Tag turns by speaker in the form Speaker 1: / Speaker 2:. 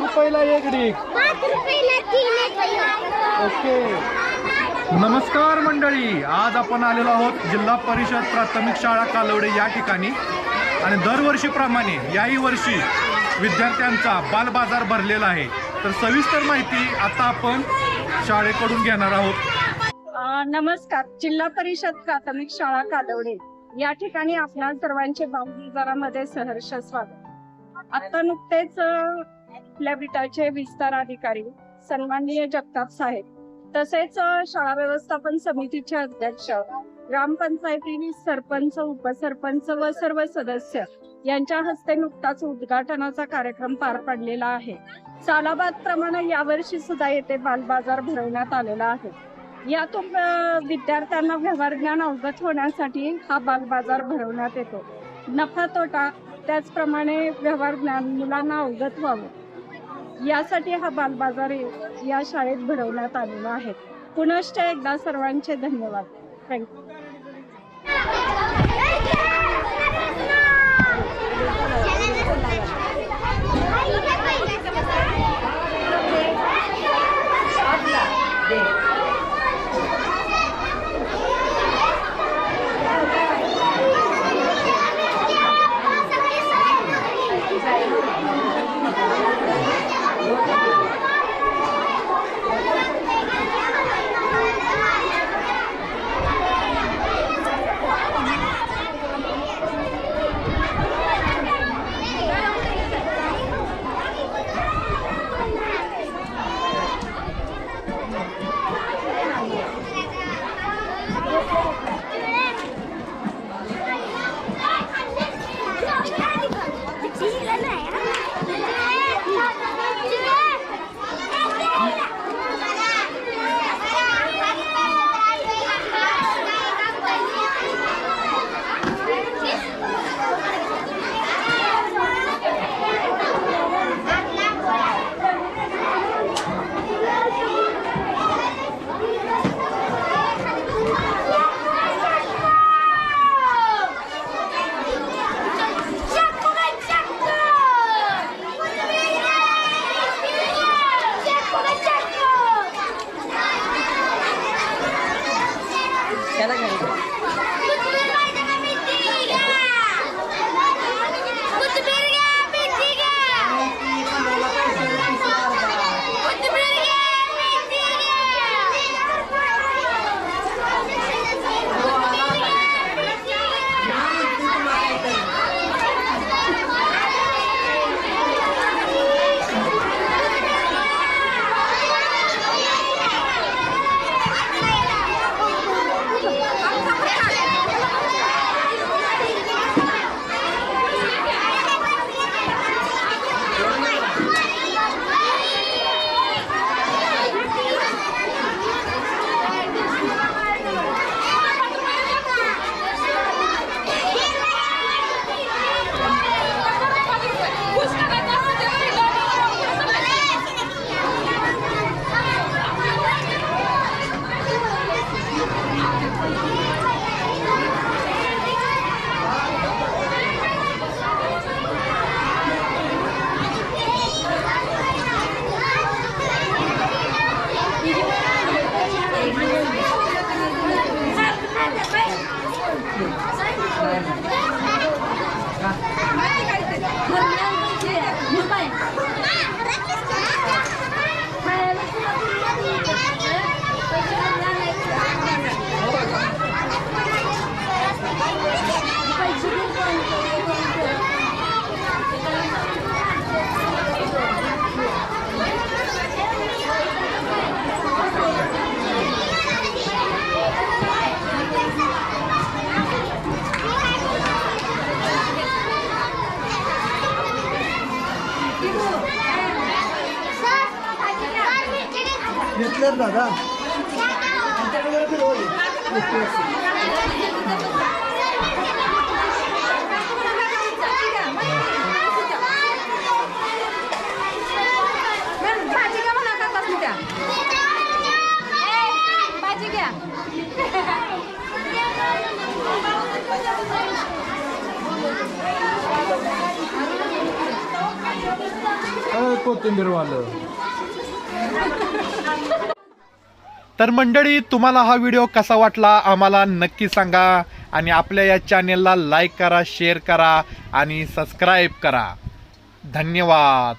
Speaker 1: रुपयाला एक ढीक ओके. नमस्कार मंडळी आज आपण आलेलो आहोत जिल्हा परिषद प्राथमिक शाळा कालवडे या ठिकाणी. आणि दरवर्षीप्रमाणे याही वर्षी विद्यार्थ्यांचा बालबाजार भरलेला आहे. तर सविस्तर माहिती आता आपण शाळेकडून घेणार आहोत.
Speaker 2: नमस्कार. जिल्हा परिषद प्राथमिक शाळा कालवडे या ठिकाणी आपल्या सर्वांचे बाजारामध्ये सहर्ष स्वागत. आता नुकतेच आपल्या विटाचे विस्तार अधिकारी सन्माननीय जगताप साहेब. तसेच शाळा व्यवस्थापन समितीचे अध्यक्ष ग्रामपंचायतीने सरपंच उपसरपंच व सर्व सदस्य यांच्या हस्ते नुकताच उद्घाटनाचा कार्यक्रम पार पडलेला आहे. सालाबाद प्रमाणे यावर्षी सुद्धा येथे बालबाजार भरवण्यात आलेला आहे. यातून विद्यार्थ्यांना व्यवहार ज्ञान अवगत होण्यासाठी हा बालबाजार भरवण्यात येतो. नफा तोटा त्याचप्रमाणे व्यवहार ज्ञान मुलांना अवगत व्हावं. यासाठी हा बालबाजार या शाळेत भरवण्यात आलेला आहे. पुनश्च एकदा सर्वांचे धन्यवाद. Thank you
Speaker 3: Yetler de da. Yetler de
Speaker 4: oy. కొత్తిమీర
Speaker 5: వాళ్ళు तर मंडळी तुम्हाला हा व्हिडिओ कसा वाटला आम्हाला नक्की सांगा आणि आपल्या या चॅनेलला लाईक करा शेअर करा आणि सबस्क्राईब करा. धन्यवाद.